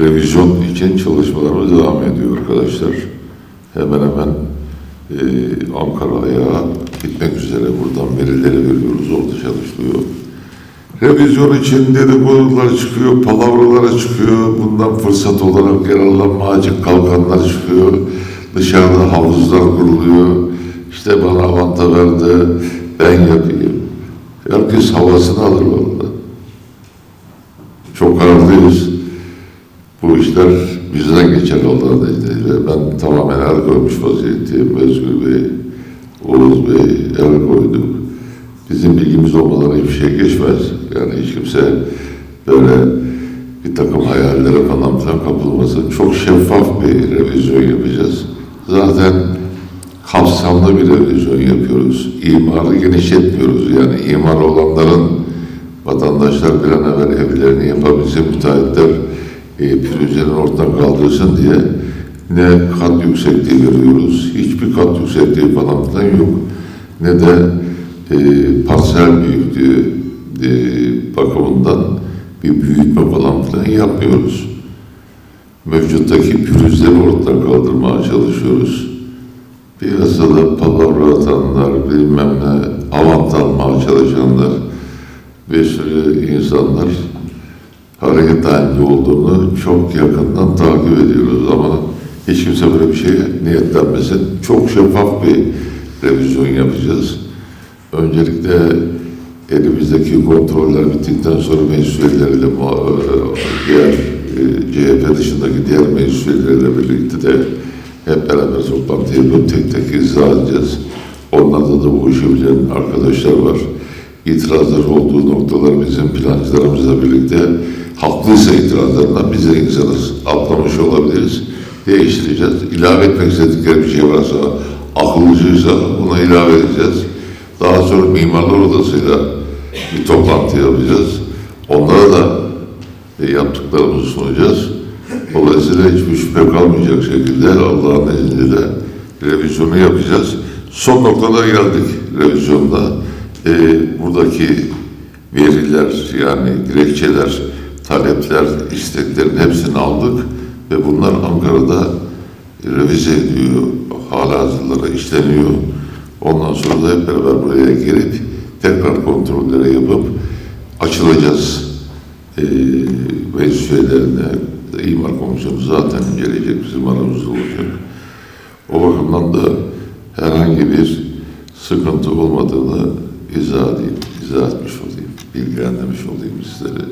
revizyon için çalışmalarımız devam ediyor arkadaşlar. Hemen hemen e, Ankara'ya gitmek üzere buradan verileri veriyoruz. Orada çalışılıyor. Revizyon için dedikodular çıkıyor, palavralar çıkıyor. Bundan fırsat olarak yararlanma açık kalkanlar çıkıyor. Dışarıda havuzlar kuruluyor. İşte bana avanta verdi, ben yapayım. Herkes havasını alır valla. Çok ağırlıyız. Bu işler bizden Allah'ın izniyle. Ben tamamen el koymuş vaziyetteyim. Özgür Bey, Oğuz Bey, el koyduk. Bizim bilgimiz olmadan hiçbir şey geçmez. Yani hiç kimse böyle bir takım hayallere falan filan kapılmasın. Çok şeffaf bir revizyon yapacağız. Zaten kapsamlı bir revizyon yapıyoruz. İmarı genişletmiyoruz. Yani imar olanların vatandaşlar bir an evvel evlerini yapabilsin, müteahhitler e, pürüzlerini ortadan kaldırsın diye ne kat yüksekliği veriyoruz, hiçbir kat yüksekliği falan filan yok. Ne de e, parsel büyüklüğü e, bakımından bir büyütme falan filan yapmıyoruz. Mevcuttaki pürüzleri ortadan kaldırmaya çalışıyoruz. Piyasada palavra atanlar, bilmem ne, avant almaya çalışanlar, bir sürü insanlar hareket halinde olduğunu çok yakından takip ediyoruz ama hiç kimse böyle bir şeye niyetlenmesin. Çok şeffaf bir revizyon yapacağız. Öncelikle elimizdeki kontroller bittikten sonra meclis üyeleriyle muha- diğer e, CHP dışındaki diğer meclis üyeleriyle birlikte de hep beraber toplantı yapıp tek tek izah edeceğiz. Onlarda da bu işi bilen arkadaşlar var. İtirazlar olduğu noktalar bizim plancılarımızla birlikte haklıysa itirazlarından biz de insanız. Atlamış olabiliriz. Değiştireceğiz. İlave etmek istedikleri bir şey varsa akıllıcıysa ona ilave edeceğiz. Daha sonra mimarlar odasıyla bir toplantı yapacağız. Onlara da e, yaptıklarımızı sunacağız. Dolayısıyla hiçbir şüphe kalmayacak şekilde Allah'ın izniyle revizyonu yapacağız. Son noktada geldik revizyonda. E, buradaki veriler yani dilekçeler, talepler, isteklerin hepsini aldık ve bunlar Ankara'da revize ediyor, hala hazırlara işleniyor. Ondan sonra da hep beraber buraya gelip tekrar kontrolleri yapıp açılacağız. E, meclis üyelerine, imar komisyonu zaten gelecek bizim aramızda olacak. O bakımdan da herhangi bir sıkıntı olmadığını izah edeyim, izah etmiş olayım, bilgilendirmiş olayım sizlere.